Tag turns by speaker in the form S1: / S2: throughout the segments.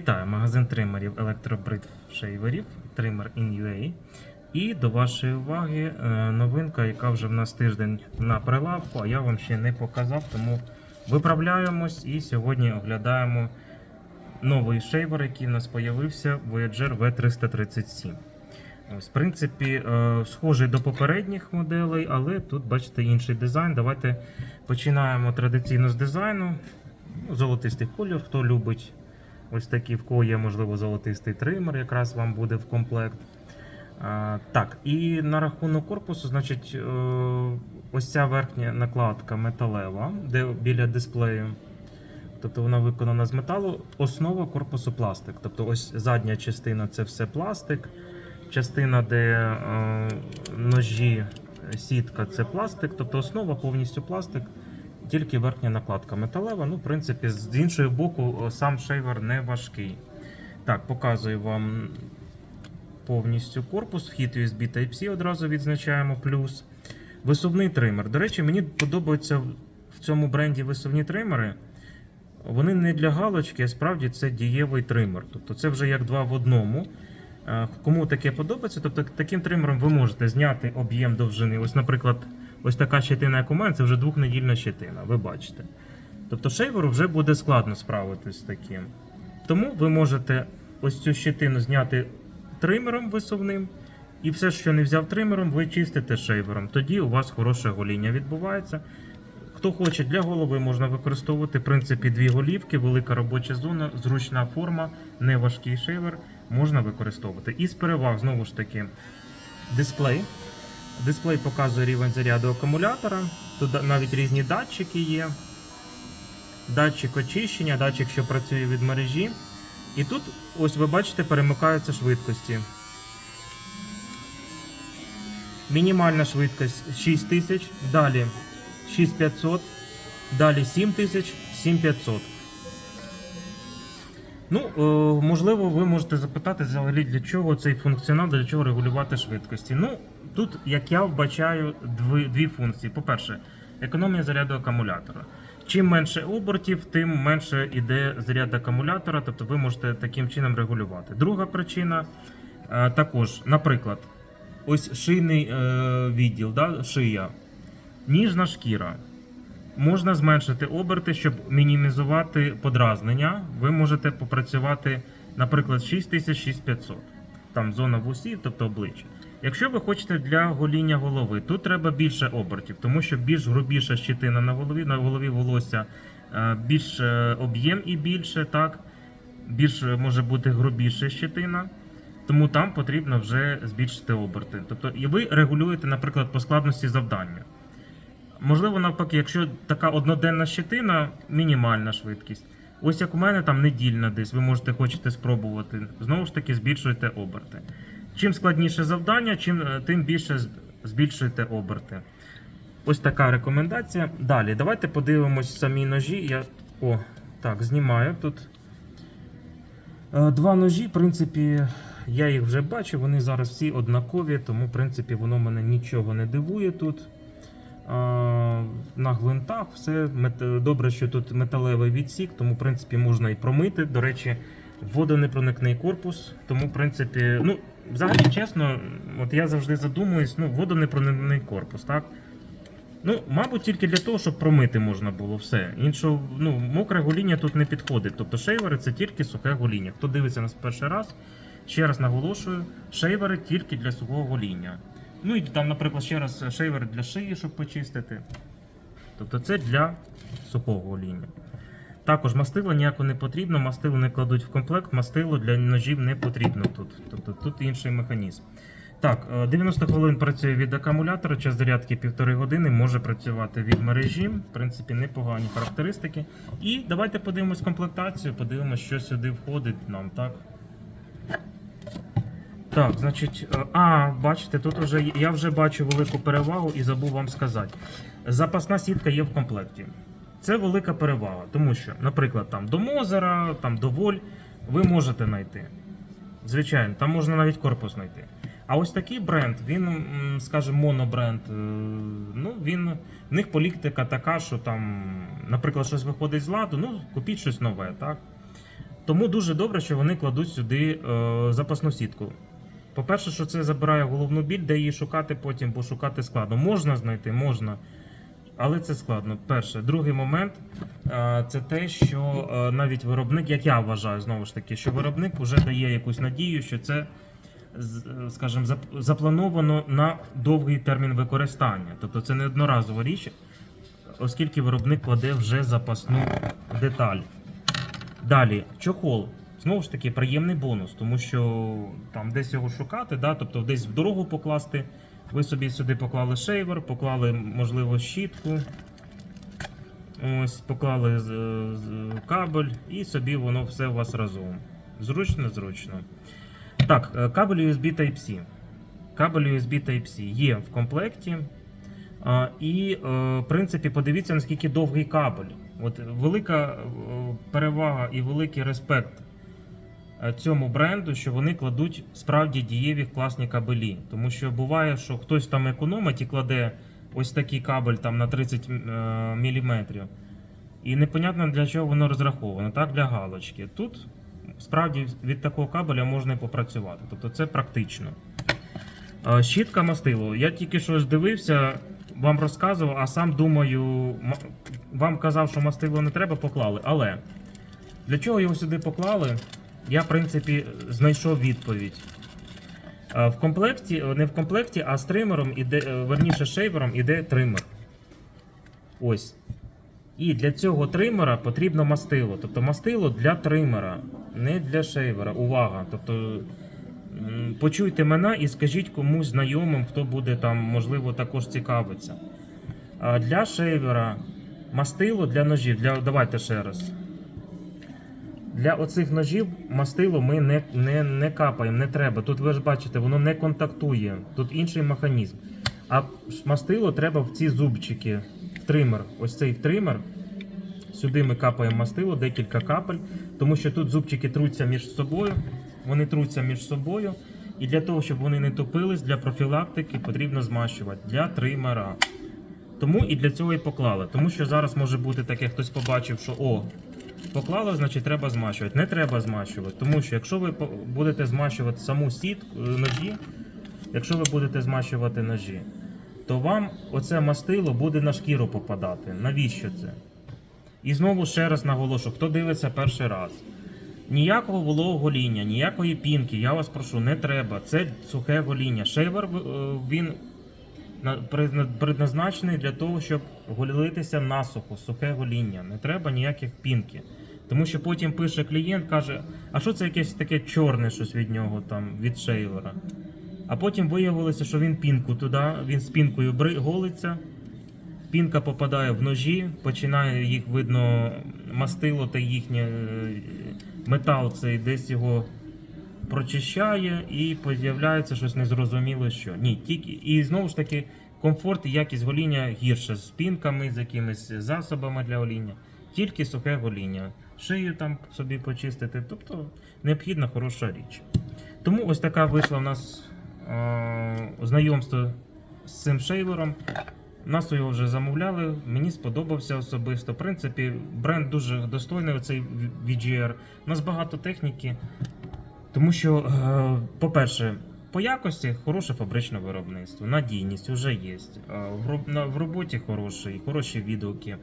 S1: Вітаю, магазин тримерів електробрид шейверів, тример in. І до вашої уваги е, новинка, яка вже в нас тиждень на прилавку, а я вам ще не показав, тому виправляємось і сьогодні оглядаємо новий шейвер, який в нас з'явився Voyager V337. Ось, в принципі, е, схожий до попередніх моделей, але тут бачите інший дизайн. Давайте починаємо традиційно з дизайну. Ну, Золотистий колір, хто любить ось такий, в кого є, можливо, золотистий тример, якраз вам буде в комплект. А, так, і на рахунок корпусу, значить, е, ось ця верхня накладка металева, де біля дисплею. Тобто вона виконана з металу. Основа корпусу пластик. Тобто ось задня частина це все пластик. Частина, де е, ножі, сітка це пластик. Тобто основа повністю пластик, тільки верхня накладка металева. Ну, в принципі, з іншого боку, сам шейвер не важкий. Так, показую вам повністю корпус. Вхід USB Type-C одразу відзначаємо плюс. Висувний тример. До речі, мені подобаються в цьому бренді висувні тримери. Вони не для галочки, а справді це дієвий тример. Тобто це вже як два в одному. Е, Кому таке подобається, тобто таким тримером ви можете зняти об'єм довжини. Ось, наприклад, ось така щетина, як у мене, це вже двохнедільна щетина, ви бачите. Тобто шейверу вже буде складно справитись з таким. Тому ви можете ось цю щетину зняти тримером висувним, і все, що не взяв тримером, ви чистите шейвером. Тоді у вас хороше гоління відбувається. Хто хоче для голови, можна використовувати в принципі дві голівки, велика робоча зона, зручна форма, не важкий шейвер можна використовувати. І з переваг, знову ж таки, дисплей. Дисплей показує рівень заряду акумулятора. Тут навіть різні датчики є. Датчик очищення, датчик, що працює від мережі. І тут, ось ви бачите, перемикаються швидкості. Мінімальна швидкість 6000, далі 6500, далі 7000, 7500. Ну, е, можливо, ви можете запитати взагалі, для чого цей функціонал, для чого регулювати швидкості. Ну, тут, як я вбачаю, дві, дві функції. По-перше, економія заряду акумулятора. Чим менше обертів, тим менше йде заряд акумулятора, тобто ви можете таким чином регулювати. Друга причина е, також, наприклад, ось шийний е, відділ, да, шия, ніжна шкіра. Можна зменшити оберти, щоб мінімізувати подразнення. Ви можете попрацювати, наприклад, 6000-6500. Там зона вусів, тобто обличчя. Якщо ви хочете для гоління голови, тут треба більше обертів, тому що більш грубіша щитина на голові, на голові волосся е, більш е, об'єм і більше, так? більш е, може бути грубіша щитина. Тому там потрібно вже збільшити оберти. Тобто, і ви регулюєте, наприклад, по складності завдання. Можливо, навпаки, якщо така одноденна щетина, мінімальна швидкість. Ось як у мене там недільна десь, ви можете хочете спробувати. Знову ж таки, збільшуєте оберти. Чим складніше завдання, чим, е, тим більше збільшуєте оберти. Ось така рекомендація. Далі, давайте подивимось самі ножі. Я... О, так, знімаю тут. Е, Два ножі, в принципі, я їх вже бачу, вони зараз всі однакові, тому в принципі воно мене нічого не дивує тут. На гвинтах все добре, що тут металевий відсік, тому в принципі можна і промити. До речі, водонепроникний корпус. Тому, в принципі, ну, взагалі чесно, от я завжди задумуюсь, ну, водонепроникний корпус, так? Ну, мабуть, тільки для того, щоб промити можна було все. Іншого, ну, мокре гоління тут не підходить. Тобто шейвери це тільки сухе гоління. Хто дивиться нас перший раз, ще раз наголошую, шейвери тільки для сухого гоління. Ну і там, наприклад, ще раз шейвер для шиї, щоб почистити. Тобто це для сухого гоління. Також мастило ніяко не потрібно, мастило не кладуть в комплект, мастило для ножів не потрібно тут. Тобто тут інший механізм. Так, е, 90 хвилин працює від акумулятора, час зарядки 1,5 години, може працювати від мережі. В принципі, непогані характеристики. І давайте подивимось комплектацію, подивимось, що сюди входить нам, так? Так, значить, е, а, бачите, тут вже я вже бачу велику перевагу і забув вам сказати. Запасна сітка є в комплекті. Це велика перевага, тому що, наприклад, там до Мозера, там до Воль ви можете знайти. Звичайно, там можна навіть корпус знайти. А ось такий бренд, він, скажімо, монобренд, е, ну він в них політика така, що там, наприклад, щось виходить з ладу, ну купіть щось нове, так? Тому дуже добре, що вони кладуть сюди е, запасну сітку. По-перше, що це забирає головну біль, де її шукати потім, бо шукати складно. Можна знайти, можна. Але це складно. Перше. Другий момент е, це те, що е, навіть виробник, як я вважаю, знову ж таки, що виробник вже дає якусь надію, що це, е, скажімо, заплановано на довгий термін використання. Тобто це не одноразова річ, оскільки виробник кладе вже запасну деталь. Далі, чохол. Знову ж таки, приємний бонус, тому що там десь його шукати, да, тобто десь в дорогу покласти. Ви собі сюди поклали шейвер, поклали, можливо, щітку. Ось, поклали кабель, і собі воно все у вас разом. Зручно, зручно. Так, е, кабель USB Type-C. Кабель USB Type-C є в комплекті. І, е, в принципі, подивіться, наскільки довгий кабель. От велика е, перевага і великий респект цьому бренду, що вони кладуть справді дієві класні кабелі. Тому що буває, що хтось там економить і кладе ось такий кабель там на 30 мм. І непонятно для чого воно розраховано, так, для галочки. Тут справді від такого кабеля можна і попрацювати. Тобто це практично. Е, Щітка мастило. Я тільки що дивився, вам розказував, а сам думаю, вам казав, що мастило не треба, поклали. Але для чого його сюди поклали? Я, в принципі, знайшов відповідь. Е, В комплекті, не в комплекті, а з тримером іде, е, верніше шейвером іде тример. Ось. І для цього тримера потрібно мастило. Тобто мастило для тримера, не для шейвера. Увага! Тобто почуйте мене і скажіть комусь знайомим, хто буде там, можливо, також цікавиться. Для шейвера мастило для ножів. Для, давайте ще раз. Для оцих ножів мастило ми не, не, не капаємо, не треба. Тут ви ж бачите, воно не контактує. Тут інший механізм. А мастило треба в ці зубчики, в тример. Ось цей тример. Сюди ми капаємо мастило, декілька капель, тому що тут зубчики труться між собою, вони труться між собою. І для того, щоб вони не топились, для профілактики потрібно змащувати для тримера. Тому і для цього і поклали. Тому що зараз може бути таке, хтось побачив, що о, поклали, значить треба змащувати. Не треба змащувати. Тому що якщо ви будете змащувати саму сітку е, ножі, якщо ви будете змащувати ножі, то вам оце мастило буде на шкіру попадати. Навіщо це? І знову ще раз наголошу, хто дивиться перший раз. Ніякого вологого гоління, ніякої пінки, я вас прошу, не треба. Це сухе гоління. Шейвер е, він предназначений для того, щоб голітися насухо, сухе гоління. Не треба ніяких пінки. Тому що потім пише клієнт, каже, а що це якесь таке чорне щось від нього там, від шейвера. А потім виявилося, що він пінку туди, він з пінкою голиться, пінка попадає в ножі, починає їх видно мастило та їхнє е, метал цей десь його прочищає і з'являється щось незрозуміле що. Ні, тільки і знову ж таки комфорт і якість гоління гірше з пінками, з якимись засобами для гоління. Тільки сухе гоління. Шию там собі почистити, тобто необхідна хороша річ. Тому ось така вийшла в нас е- знайомство з цим шейвером. Нас його вже замовляли, мені сподобався особисто. В принципі, бренд дуже достойний, оцей VGR. У нас багато техніки. Тому що, е, по-перше, по якості хороше фабричне виробництво, надійність вже є. Е, В, роботі хороший, хороші відгуки,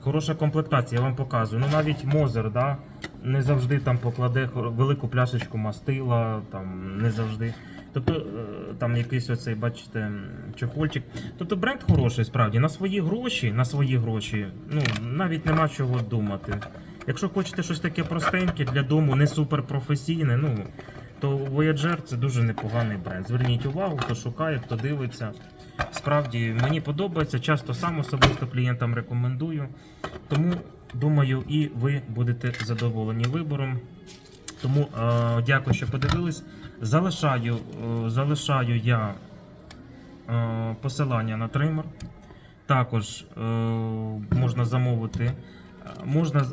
S1: хороша комплектація, я вам показую. Ну навіть Мозер, да, не завжди там покладе велику пляшечку мастила, там не завжди. Тобто е, там якийсь оцей, бачите, чохольчик. Тобто бренд хороший, справді, на свої гроші, на свої гроші, ну навіть нема чого думати. Якщо хочете щось таке простеньке для дому, не суперпрофесійне, ну то Voyager це дуже непоганий бренд. Зверніть увагу, хто шукає, хто дивиться. Справді мені подобається, часто сам особисто клієнтам рекомендую. Тому думаю, і ви будете задоволені вибором. Тому е, дякую, що подивились. Залишаю, е, залишаю я е, посилання на тример. Також е, можна замовити Можна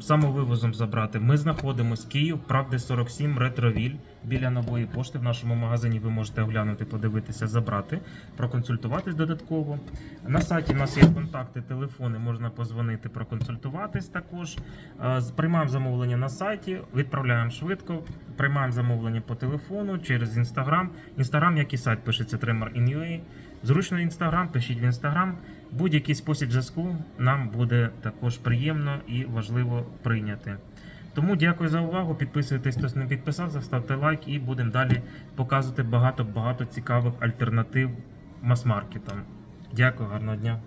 S1: самовивозом забрати. Ми знаходимося Київ, правди 47, ретровіль біля нової пошти. В нашому магазині ви можете оглянути, подивитися, забрати, проконсультуватись додатково. На сайті в нас є контакти, телефони, можна позвонити, проконсультуватись також. Приймаємо замовлення на сайті, відправляємо швидко, приймаємо замовлення по телефону через інстаграм. Інстаграм, як і сайт, пишеться Tremor.in.ua. Зручно інстаграм, пишіть в інстаграм. Будь-який спосіб зв'язку нам буде також приємно і важливо прийняти. Тому дякую за увагу. Підписуйтесь, хто не підписався, ставте лайк і будемо далі показувати багато-багато цікавих альтернатив мас-маркетам. Дякую, гарного дня.